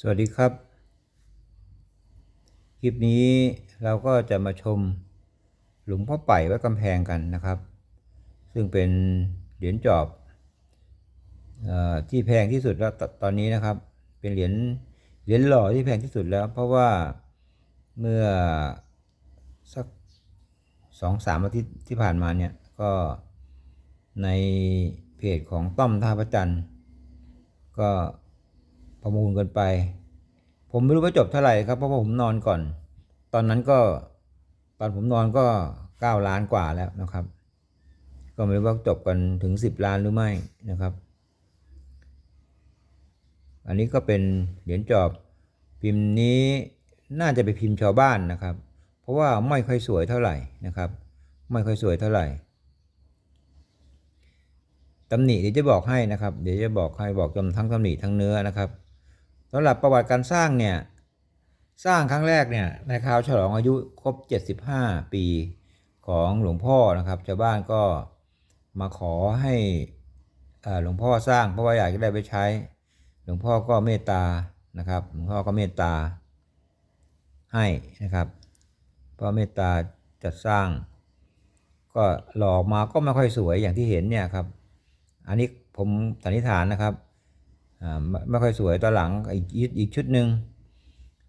สวัสดีครับ คลิปนี้เราก็จะมาชมหลุมพ่อไป่วัดกำแพงกันนะครับ ซึ่งเป็นเหรียญจอบออที่แพงที่สุดแล้วตตอนนี้นะครับ เป็นเหรียญเหรียญหล่อที่แพงที่สุดแล้ว เพราะว่าเมื่อสักสองสามอาทิตย์ที่ผ่านมาเนี่ยก็ในเพจของต้อมท่าพระจันทร์ก็ ประมูลกันไป ผมไม่รู้ว่าจบเท่าไหร่ครับเพราะว่าผมนอนก่อน ตอนนั้นก็ตอนผมนอนก็เก้าล้านกว่าแล้วนะครับ ก็ไม่รู้ว่าจบกันถึงสิบล้านหรือไม่นะครับ อันนี้ก็เป็นเหรียญจอบพิมพ์นี้น่าจะไปพิมพ์ชาวบ้านนะครับ เพราะว่าไม่ค่อยสวยเท่าไหร่นะครับ ไม่ค่อยสวยเท่าไหร่ตำหนิเดี๋ยวจะบอกให้นะครับ เดี๋ยวจะบอกให้บอกจำทั้งตำหนิทั้งเนื้อนะครับ สำหรับประวัติการสร้างเนี่ยสร้างครั้งแรกเนี่ยในคราวฉลองอายุครบ 75 ปีของหลวงพ่อนะครับชาวบ้านก็มาขอให้หลวงพ่อสร้างเพราะว่าอยากจะได้ไปใช้ หลวงพ่อก็เมตตานะครับหลวงพ่อก็เมตตาให้นะครับเพราะเมตตาจัดสร้าง ก็หลอกมาก็ไม่ค่อยสวยอย่างที่เห็นเนี่ยครับ อันนี้ผมสันนิษฐานนะครับ ไม่ไม่ค่อยสวยตอนหลังอีกอีกอีกชุดหนึ่ง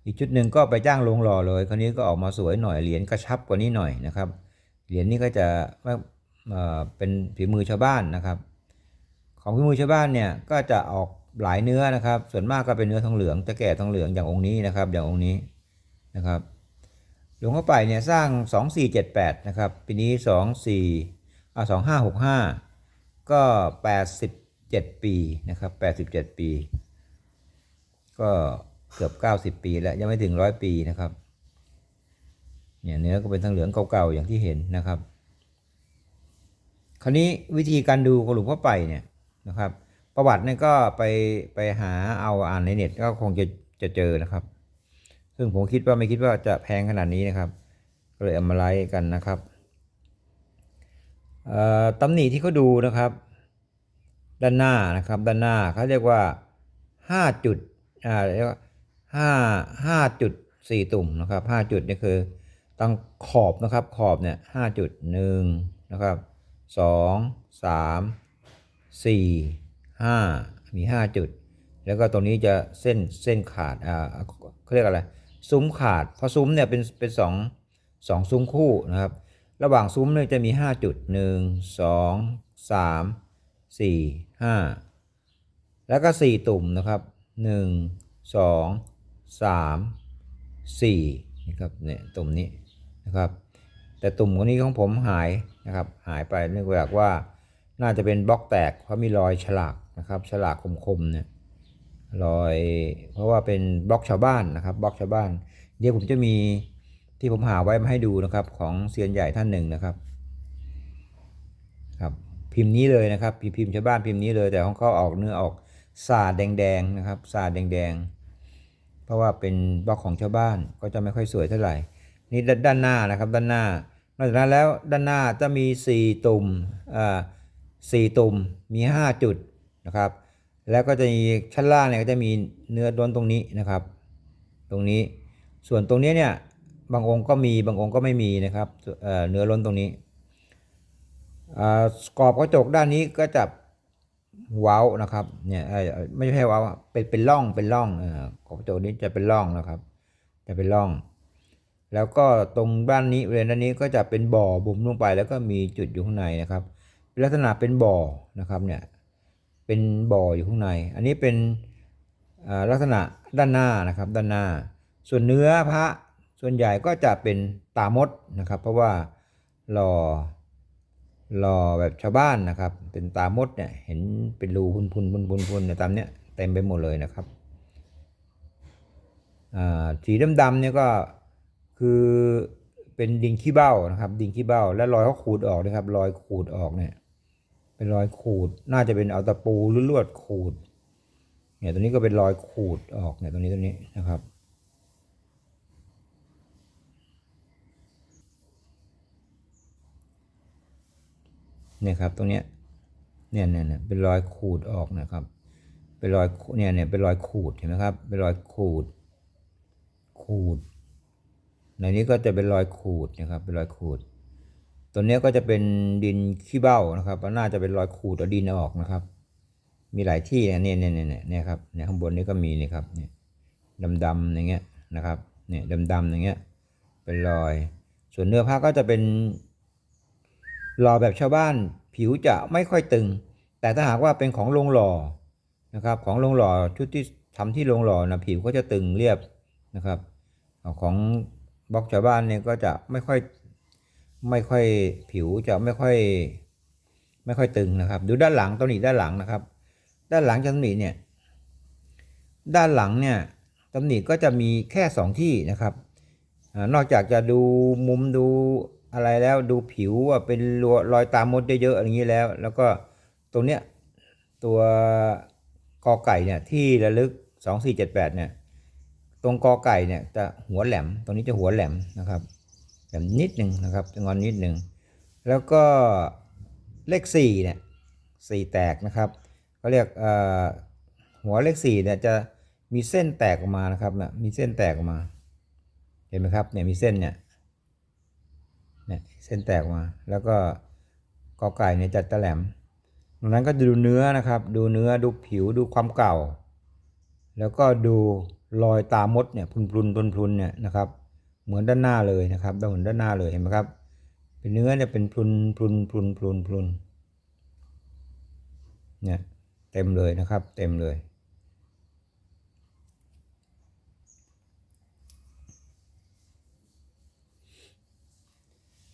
อีกชุดหนึ่งก็ไปจ้างลงหล่อเลยคราวนี้ก็ออกมาสวยหน่อยเหรียญกระชับกว่านี้หน่อยนะครับเหรียญนี้ก็จะเเป็นฝีมือชาวบ้านนะครับ ของฝีมือชาวบ้านเนี่ยก็จะออกหลายเนื้อนะครับ ส่วนมากก็เป็นเนื้อทองเหลืองจะแก่ทองเหลืองอย่างองค์นี้นะครับ อย่างองค์นี้นะครับหลวงพ่อไปเนี่ยสร้าง 2478 นะครับปีนี้ 24อ่า2565 ก็ 87 ปีนะครับ 87 ปี ก็เกือบ 90 ปีแล้วยังไม่ถึง100ปีนะครับเนี่ยเนื้อก็เป็นทองเหลืองเก่าๆอย่างที่เห็นนะครับ คราวนี้วิธีการดูของหลวงพ่อไปเนี่ยนะครับ ประวัติเนี่ยก็ไปไปหาเอาอ่านในเน็ตก็คงจะจะเจอนะครับ ซึ่งผมคิดว่าไม่คิดว่าจะแพงขนาดนี้นะครับ ก็เลยเอามาไลฟ์กันนะครับตำหนิที่เขาดูนะครับ ด้านหน้านะครับด้านหน้าเขาเรียกว่าห้าจุดอ่าเรียกว่าห้าห้าจุดสี่ตุ่มนะครับห้าจุดนี่คือตั้งขอบนะครับขอบเนี่ยห้าจุดหนึ่งนะครับสองสามสี่ห้ามีห้าจุด แล้วก็ตรงนี้จะเส้นเส้นขาดอ่าเขาเรียกอะไรซุ้มขาดเพราะซุ้มเนี่ยเป็นเป็นสองสองซุ้มคู่นะครับ ระหว่างซุ้มเนี่ยจะมีห้าจุดหนึ่ง สี่ห้าแล้วก็สี่ตุ่มนะครับหนึ่งสองสามสี่นะครับเนี่ยตุ่มนี้นะครับ แต่ตุ่มคนนี้ของผมหายนะครับหายไปเนื่องจากว่าน่าจะเป็นบล็อกแตกเพราะมีรอยฉลากนะครับฉลากคมๆเนี่ยรอยเพราะว่าเป็นบล็อกชาวบ้านนะครับบล็อกชาวบ้าน เดี๋ยวผมจะมีที่ผมหาไว้มาให้ดูนะครับของเซียนใหญ่ท่านหนึ่งนะครับ พิมพ์นี้เลยนะครับพิมพ์ชาวบ้านพิมพ์นี้เลยแต่ของเขาออกเนื้อออกสาดแดงๆนะครับสาดแดงๆ เพราะว่าเป็นบล็อกของชาวบ้านก็จะไม่ค่อยสวยเท่าไหร่ นี่ด้านหน้านะครับด้านหน้านอกจากนั้นแล้วด้านหน้าจะมีสี่ตุ่มอ่าสี่ตุ่มมีห้าจุดนะครับ แล้วก็จะมีชั้นล่างเนี่ยก็จะมีเนื้อล้วนตรงนี้นะครับ ตรงนี้ส่วนตรงนี้เนี่ยบางองค์ก็มีบางองค์ก็ไม่มีนะครับเนื้อล้นตรงนี้ กรอบกระจกด้านนี้ก็จะเว้านะครับเนี่ยไม่ใช่เว้าเป็นเป็นร่องเป็นร่องอกรอบกระจกนี้จะเป็นร่องนะครับ จะเป็นร่อง แล้วก็ตรงด้านนี้บริเวณด้านนี้ก็จะเป็นบ่อบุ๋มลงไป แล้วก็มีจุดอยู่ข้างในนะครับ ลักษณะเป็นบ่อนะครับเนี่ยเป็นบ่ออยู่ข้างใน อันนี้เป็นลักษณะด้านหน้านะครับด้านหน้า ส่วนเนื้อพระส่วนใหญ่ก็จะเป็นตามดนะครับ เพราะว่าหล่อ หล่อแบบชาวบ้านนะครับ เป็นตามดเนี่ยเห็นเป็นรูพุนพุนพุนพุนพุนเนี่ยตามเนี้ยเต็มไปหมดเลยนะครับสีดำๆเนี่ยก็คือเป็นดินขี้เบ้านะครับ ดินขี้เบ้า และรอยเขาขูดออกนะครับ รอยขูดออกเนี่ย เป็นรอยขูดน่าจะเป็นเอาตะปูหรือลวดขูดเนี่ยตัวนี้ก็เป็นรอยขูดออกเนี่ยตัวนี้ตัวนี้นะครับ เนี่ยครับตรงเนี้ยเนี่ยเนี่ยเนี่ยเป็นรอยขูดออกนะครับ เป็นรอยเนี่ยเนี่ยเป็นรอยขูดเห็นไหมครับ เป็นรอยขูด ขูด ในนี้ก็จะเป็นรอยขูดนะครับ เป็นรอยขูด ตัวเนี้ยก็จะเป็นดินขี้เบ้านะครับน่าจะเป็นรอยขูดเอาดินออกนะครับ มีหลายที่นะเนี่ยเนี่ยเนี่ยเนี่ยครับเนี่ยข้างบนนี้ก็มีนี่ครับเนี่ยดำๆอย่างเงี้ยนะครับเนี่ยดำๆอย่างเงี้ย เป็นรอย ส่วนเนื้อผ้าก็จะเป็น รอแบบชาวบ้านผิวจะไม่ค่อยตึง แต่ถ้าหากว่าเป็นของโรงหล่อนะครับของโรงหล่อชุดที่ทำที่โรงหล่อนะผิวก็จะตึงเรียบนะครับของบล็อกชาวบ้านเนี่ยก็จะไม่ค่อยไม่ค่อยผิวจะไม่ค่อยไม่ค่อยตึงนะครับ ดูด้านหลังตำหนิด้านหลังนะครับ ด้านหลังจากตำหนิเนี่ยด้านหลังเนี่ยตำหนิก็จะมีแค่สองที่นะครับ นอกจากจะดูมุมดู อะไรแล้วดูผิวว่าเป็นรอยตามมดเยอะๆอย่างนี้แล้ว แล้วก็ตรงเนี้ยตัวกอไก่เนี่ยที่ระลึก 2478เนี่ยตรงกอไก่เนี่ยจะหัวแหลม ตรงนี้จะหัวแหลมนะครับแหลมนิดหนึ่งนะครับจะงอนนิดหนึ่งแล้วก็เลข4เนี่ยสี่แตกนะครับเขาเรียกหัวเลข4เนี่ยจะมีเส้นแตกออกมานะครับนี่ยมีเส้นแตกออกมา เห็นไหมครับเนี่ยมีเส้นเนี่ย เนี่ยเส้นแตกมา แล้วก็กอไก่เนี่ยจะตะแหลมดังนั้นก็ดูเนื้อนะครับ ดูเนื้อดูผิวดูความเก่า แล้วก็ดูรอยตามดเนี่ยพรุนพรุนพรุนพุนเนี่ยนะครับเหมือนด้านหน้าเลยนะครับเหมือนด้านหน้าเลยเห็นไหมครับ เป็นเนื้อเนี่ยเป็นพรุนพรุนพรุนพรุนพรุนเนี่ยเต็มเลยนะครับ เต็มเลย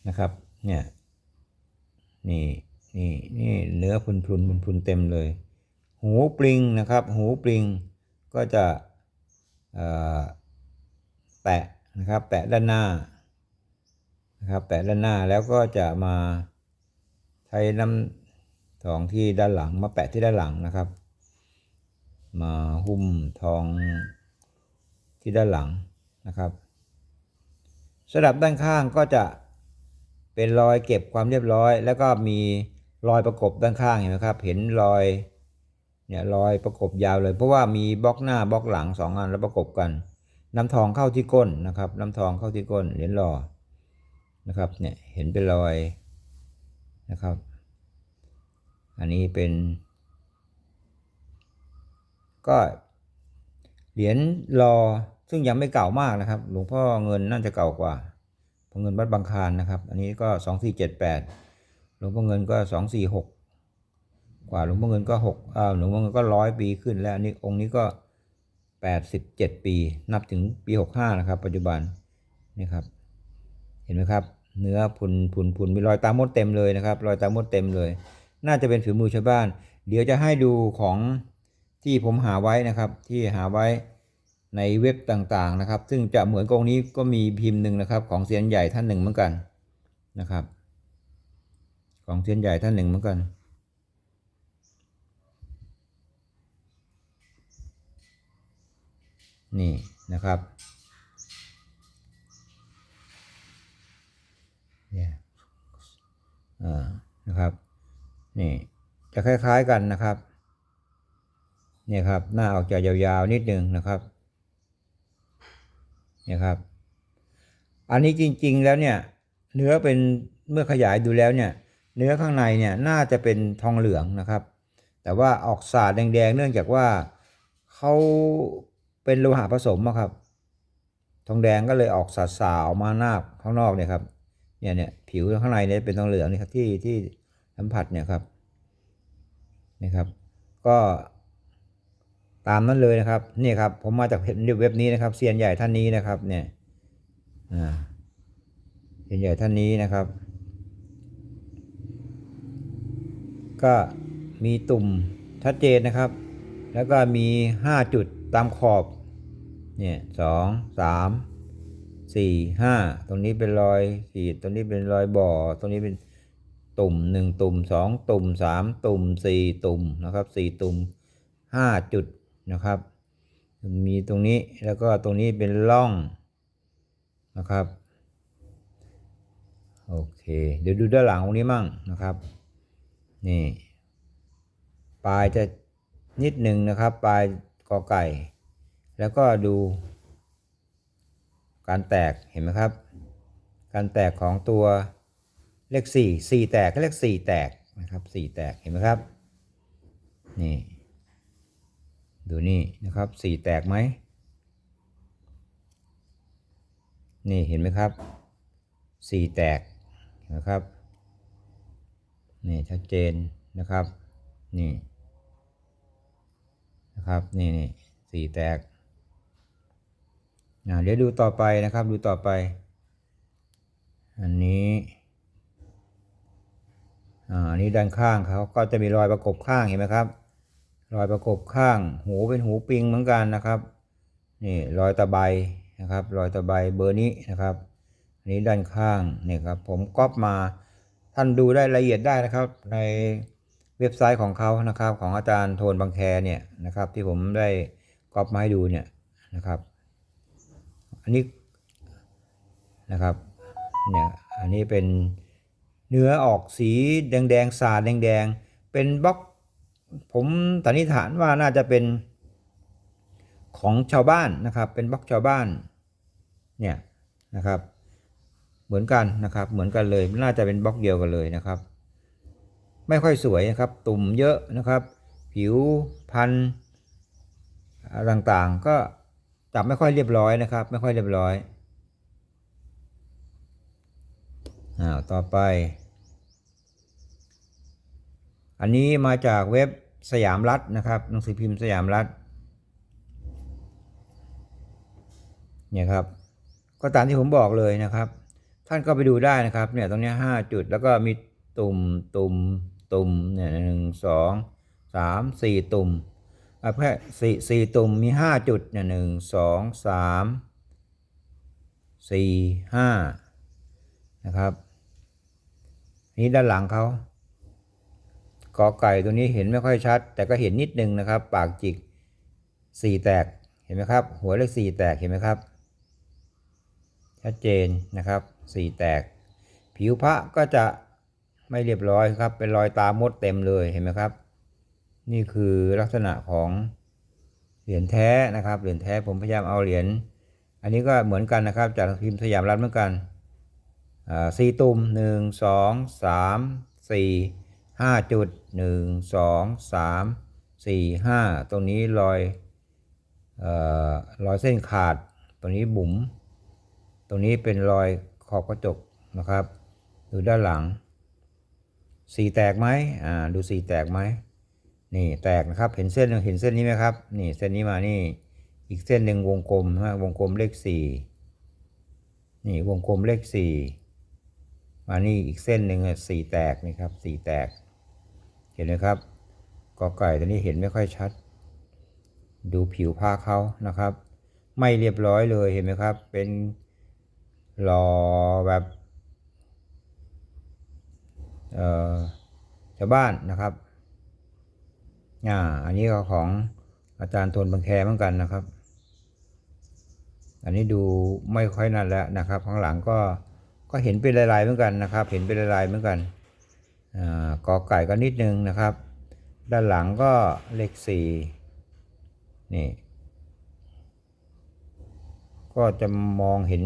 นะครับ เนี่ย นี่นี่นี่เนื้อพุนพุนพุนพุนเต็มเลย หูปลิงนะครับ หูปลิงก็จะแตะนะครับ แตะด้านหน้านะครับ แตะด้านหน้าแล้วก็จะมาใช้น้ำทองที่ด้านหลัง มาแปะที่ด้านหลังนะครับ มาหุ้มทองที่ด้านหลังนะครับสลับด้านข้างก็จะ เป็นรอยเก็บความเรียบร้อย แล้วก็มีรอยประกบด้านข้างเห็นไหมครับ เห็นรอยเนี่ยรอยประกบยาวเลย เพราะว่ามีบล็อกหน้าบล็อกหลังสองอันแล้วประกบกัน น้ำทองเข้าที่ก้นนะครับ น้ำทองเข้าที่ก้นเหรียญหล่อนะครับเนี่ยเห็นเป็นรอยนะครับ อันนี้เป็น ก็เหรียญรอซึ่งยังไม่เก่ามากนะครับ หลวงพ่อเงินน่าจะเก่ากว่า พ่อเงินวัดบางคานนะครับ อันนี้ก็สองสี่เจ็ดแปดหลวงพ่อเงินก็สองสี่หกกว่าหลวงพ่อเงินก็หกอ่าหลวงพ่อเงินก็ร้อยปีขึ้น แล้วอันนี้องค์นี้ก็แปดสิบเจ็ดปี นับถึงปีหกห้านะครับ ปัจจุบันนี่ครับ เห็นไหมครับ เนื้อพุนพุนพุนมีรอยตามดเต็มเลยนะครับ รอยตามดเต็มเลย น่าจะเป็นฝีมือชาวบ้าน เดี๋ยวจะให้ดูของที่ผมหาไว้นะครับ ที่หาไว้ ในเว็บต่างๆนะครับ ซึ่งจะเหมือนกองนี้ก็มีพิมพ์หนึ่งนะครับ ของเซียนใหญ่ท่านหนึ่งเหมือนกันนะครับ ของเซียนใหญ่ท่านหนึ่งเหมือนกันนี่นะครับเนี่ยอ่านะครับ นี่จะคล้าย ๆกันนะครับ เนี่ยครับ หน้าออกจะยาวๆนิดนึงนะครับ นี่ยครับ อันนี้จริงๆแล้วเนี่ย เนื้อเป็นเมื่อขยายดูแล้วเนี่ย เนื้อข้างในเนี่ยน่าจะเป็นทองเหลืองนะครับ แต่ว่าออกสาดแดงๆ เนื่องจากว่าเขาเป็นโลหะผสมอะครับ ทองแดงก็เลยออกสาดสาวมาหน้าข้างนอกเนี่ยครับเนี่ยเนี่ยผิวข้างในเนี่ยเป็นทองเหลืองนี่ครับที่ที่สัมผัสเนี่ยครับนี่ครับ ก็ ตามนั้นเลยนะครับนี่ครับ ผมมาจากเว็บนี้นะครับเซียนใหญ่ท่านนี้นะครับ เนี่ยอ่าเซียนใหญ่ท่านนี้นะครับ ก็มีตุ่มชัดเจนนะครับ แล้วก็มีห้าจุดตามขอบเนี่ยสองสามสี่ห้าตรงนี้เป็นรอยขีดตรงนี้เป็นรอยบ่อ ตรงนี้เป็นตุ่มหนึ่งตุ่มสองตุ่มสามตุ่มสี่ตุ่มนะครับสี่ตุ่มห้าจุด นะครับ มีตรงนี้แล้วก็ตรงนี้เป็นร่องนะครับโอเค เดี๋ยวดูด้านหลังตรงนี้มั่งนะครับ นี่ปลายจะนิดหนึ่งนะครับ ปลายกอไก่ แล้วก็ดู การแตกเห็นไหมครับ การแตกของตัวเลขสี่สี่แตกก็เลขสี่แตกนะครับสี่แตกเห็นไหมครับ นี่ ดูนี่นะครับสี่แตกไหม นี่เห็นไหมครับสี่แตกนไหมครับ นี่ชัดเจนนะครับ นี่นะครับ นี่นี่สี่แตกอ่าเดี๋ยวดูต่อไปนะครับ ดูต่อไป อันนี้อ่าอันนี้ด้านข้างเขาก็จะมีรอยประกบข้างเห็นไหมครับ รอยประกบข้าง หูเป็นหูปิงเหมือนกันนะครับ นี่รอยตะไบนะครับ รอยตะไบเบอร์นี้นะครับอันนี้ด้านข้างนี่ครับ ผมก๊อปมาท่านดูได้ละเอียดได้นะครับ ในเว็บไซต์ของเขานะครับ ของอาจารย์โทนบางแคเนี่ยนะครับ ที่ผมได้ก๊อปมาให้ดูเนี่ยนะครับ อันนี้นะครับเนี่ยอันนี้เป็นเนื้อออกสีแดงๆสาดแดงๆ เป็นบล็อก ผมสันนิษฐานว่าน่าจะเป็นของชาวบ้านนะครับ เป็นบล็อกชาวบ้านเนี่ยนะครับ เหมือนกันนะครับ เหมือนกันเลย น่าจะเป็นบล็อกเดียวกันเลยนะครับ ไม่ค่อยสวยนะครับ ตุ่มเยอะนะครับ ผิวพันธุ์ต่างๆ ก็จับไม่ค่อยเรียบร้อยนะครับ ไม่ค่อยเรียบร้อยอ้าวต่อไป อันนี้มาจากเว็บ สยามรัฐนะครับ หนังสือพิมพ์สยามรัฐเนี่ยครับ ก็ตามที่ผมบอกเลยนะครับ ท่านก็ไปดูได้นะครับ เนี่ยตรงนี้ห้าจุดแล้วก็มีตุ่มตุ่มตุ่มเนี่ยหนึ่งสองสามสี่ตุ่มอะแค่สี่สี่ตุ่มมีห้าจุดเนี่ยหนึ่งสองสามสี่ห้านะครับ นี่ด้านหลังเขา กอไก่ตัวนี้เห็นไม่ค่อยชัด แต่ก็เห็นนิดนึงนะครับ ปากจิกสี่แตกเห็นไหมครับ หัวเลขสี่แตกเห็นไหมครับ ชัดเจนนะครับสี่แตก ผิวพระก็จะไม่เรียบร้อยครับ เป็นรอยตามดเต็มเลยเห็นไหมครับ นี่คือลักษณะของเหรียญแท้นะครับ เหรียญแท้ผมพยายามเอาเหรียญอันนี้ก็เหมือนกันนะครับ จากพิมพ์สยามรัฐเหมือนกันสี่ตุ่มหนึ่งสองสามสี่ ห้าจุดหนึ่งสองสามสี่ห้าตรงนี้รอยเอ่อรอยเส้นขาด ตรงนี้บุ๋ม ตรงนี้เป็นรอยขอบกระจกนะครับดูด้านหลัง สีแตกไหมอ่า ดูสีแตกไหม นี่แตกนะครับ เห็นเส้นเห็นเส้นนี้ไหมครับ นี่เส้นนี้มานี่ อีกเส้นหนึ่งวงกลมฮะวงกลมเลขสี่นี่วงกลมเลขสี่มานี่อีกเส้นหนึ่งสีแตกนี่ครับ สีแตก เห็นไหมครับกอไก่ตัวนี้เห็นไม่ค่อยชัด ดูผิวผ้าเขานะครับ ไม่เรียบร้อยเลยเห็นไหมครับ เป็นรอแบบชาวบ้านนะครับอ่าอันนี้ก็ของอาจารย์ทนบางแคเหมือนกันนะครับ อันนี้ดูไม่ค่อยนั่นแล้วนะครับ ข้างหลังก็ก็เห็นเป็นลายๆเหมือนกันนะครับ เห็นเป็นลายๆเหมือนกัน กอไก่ก็นิดนึงนะครับ ด้านหลังก็เลขสี่นี่ ก็จะมองเห็น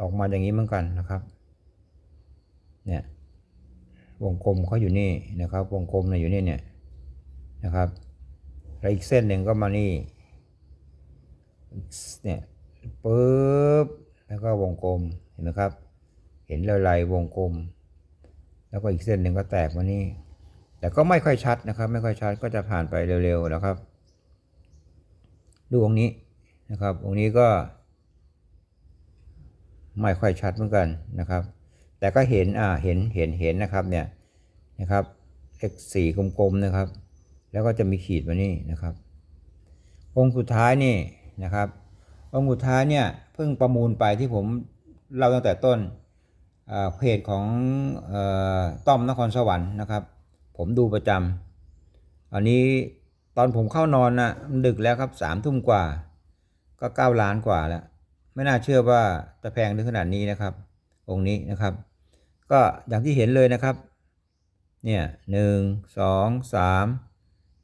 ออกมาอย่างนี้เหมือนกันนะครับ เนี่ยวงกลมเขาอยู่นี่นะครับ วงกลมเนี่ยอยู่นี่เนี่ยนะครับแล้วอีกเส้นหนึ่งก็มานี่เนี่ยปึ๊บแล้วก็วงกลมเห็นไหมครับ เห็นลายๆวงกลม แล้วก็อีกเส้นหนึ่งก็แตกมานี่แต่ก็ไม่ค่อยชัดนะครับ ไม่ค่อยชัดก็จะผ่านไปเร็วๆนะครับ ดูองค์นี้นะครับ องค์นี้ก็ ไม่ค่อยชัดเหมือนกันนะครับ แต่ก็เห็นอ่าเห็นเห็นเห็นนะครับเนี่ยนะครับ x สี่กลมๆนะครับ แล้วก็จะมีขีดมานี่นะครับ องค์สุดท้ายนี่นะครับ องค์สุดท้ายเนี่ยเพิ่งประมูลไปที่ผมเล่าตั้งแต่ต้น เพจของอต้อมนครสวรรค์นะครับ ผมดูประจำอันนี้ตอนผมเข้านอนนะ่ะมันดึกแล้วครับสามทุ่มกว่า ก็เก้าล้านกว่าแล้ว ไม่น่าเชื่อว่าจะแพงถึงขนาดนี้นะครับ องค์นี้นะครับ ก็อย่างที่เห็นเลยนะครับ เนี่ยหนึ่งสองสาม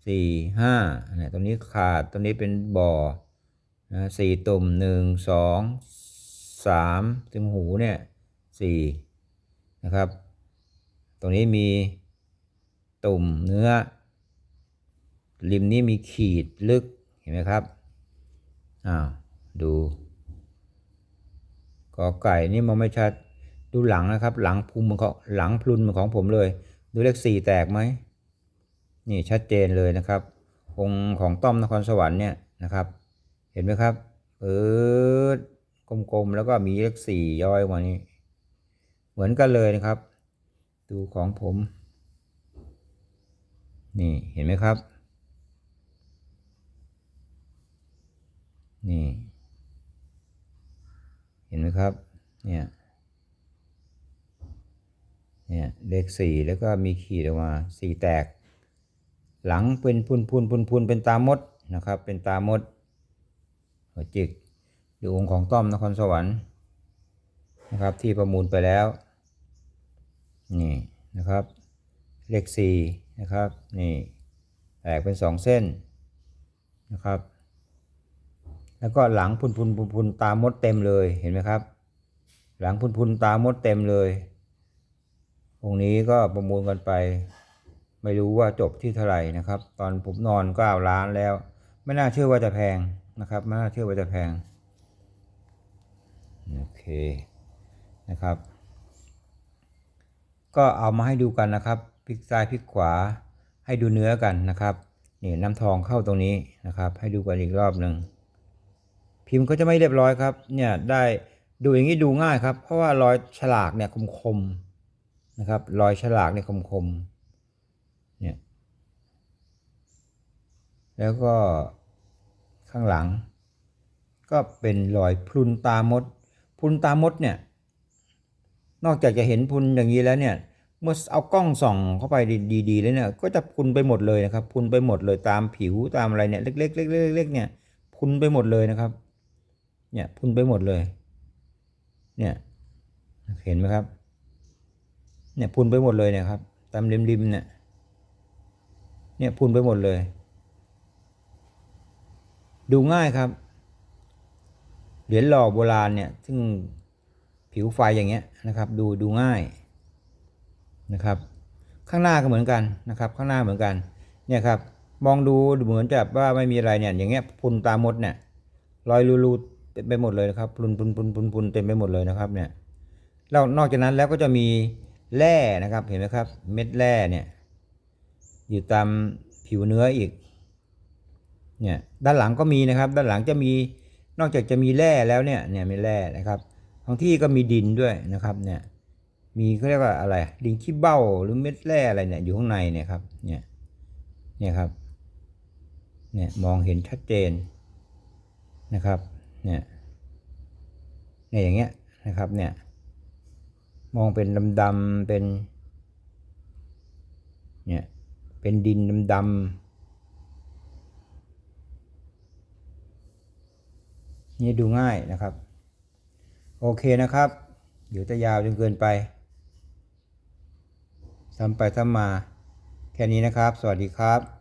สี่ห้าเนี่ยตรงนี้ขาดตรงนี้เป็นบ่อสี่ตุ่มหนึ่งสองสามถึงหูเนี่ย สี่นะครับ ตรงนี้มีตุ่มเนื้อ ริมนี้มีขีดลึกเห็นไหมครับอ้าวดูกอไก่นี่มองไม่ชัดดูหลังนะครับ หลังพุมของหลังพลุนมือนของผมเลย ดูเลขสี่แตกไหมนี่ชัดเจนเลยนะครับองค์ของต้อมนครสวรรค์เนี่ยนะครับ เห็นไหมครับเปิดกลมๆแล้วก็มีเลขสี่ย้อยมานี่ เหมือนกันเลยนะครับ ดูของผม นี่เห็นไหมครับ นี่ เห็นไหมครับ เนี่ย เนี่ยเลขสี่แล้วก็มีขีดออกมาสี่แตก หลังเป็นพุนพุนพุนพุนเป็นตามดนะครับ เป็นตามดหัวจิกดูองค์ของต้อมนครสวรรค์นะครับที่ประมูลไปแล้ว นี่นะครับเลขสี่นะครับนี่แตกเป็นสองเส้นนะครับ แล้วก็หลังพุนพุนพุนพุนตามดเต็มเลยเห็นไหมครับ หลังพุนพุนตามดเต็มเลยองค์นี้ก็ประมูลกันไป ไม่รู้ว่าจบที่เท่าไหร่นะครับ ตอนผมนอนก็เอาล้านแล้ว ไม่น่าเชื่อว่าจะแพงนะครับไม่น่าเชื่อว่าจะแพงโอเคนะครับ ก็เอามาให้ดูกันนะครับพลิกซ้ายพลิกขวาให้ดูเนื้อกันนะครับนี่น้ำทองเข้าตรงนี้นะครับ ให้ดูกันอีกรอบหนึ่งพิมพ์ก็จะไม่เรียบร้อยครับเนี่ยได้ดูอย่างนี้ดูง่ายครับ เพราะว่ารอยฉลากเนี่ยคมๆนะครับ รอยฉลากเนี่ยคมๆเนี่ยแล้วก็ข้างหลัง ก็เป็นรอยพุนตามดพุนตามดเนี่ย นอกจากจะเห็นพุนอย่างนี้แล้วเนี่ยเมื่อเอากล้องส่องเข้าไปดีๆแล้วเนี่ยก็จะพุนไปหมดเลยนะครับพุนไปหมดเลยตามผิวตามอะไรเนี่ยเล็กๆเล็กๆเล็กๆเนี่ยพุนไปหมดเลยนะครับ เนี่ยพุนไปหมดเลย เนี่ยเห็นไหมครับ เนี่ยพุนไปหมดเลยเนี่ยครับตามริมๆเนี่ยเนี่ยพุนไปหมดเลย ดูง่ายครับเหรียญหล่อโบราณเนี่ยซึ่ง ผิวไฟอย่างเงี้ยนะครับ ดูดูง่ายนะครับ ข้างหน้าก็เหมือนกันนะครับ ข้างหน้าเหมือนกันเนี่ยครับมองดูเหมือนจะว่าไม่มีอะไรเนี่ยอย่างเงี้ยพุนตามดเนี่ยรอยรูๆเต็มไปหมดเลยนะครับพุนพุนพุนพุนพุนเต็มไปหมดเลยนะครับเนี่ยแล้วนอกจากนั้นแล้วก็จะมีแร่นะครับเห็นไหมครับ เม็ดแร่เนี่ยอยู่ตามผิวเนื้ออีกเนี่ยด้านหลังก็มีนะครับ ด้านหลังจะมีนอกจากจะมีแร่แล้วเนี่ยเนี่ยมีแร่นะครับ บางที่ก็มีดินด้วยนะครับเนี่ยมีเขาเรียกว่าอะไร ดินขี้เบ้าหรือเม็ดแร่อะไรเนี่ยอยู่ข้างในเนี่ยครับเนี่ยเนี่ยครับเนี่ยมองเห็นชัดเจนนะครับเนี่ยเนี่ยอย่างเงี้ยนะครับเนี่ยมองเป็นดำๆเป็นเนี่ยเป็นดินดำๆนี่ดูง่ายนะครับ โอเคนะครับ เดี๋ยวจะยาวจนเกินไปทำไปทำมา แค่นี้นะครับ สวัสดีครับ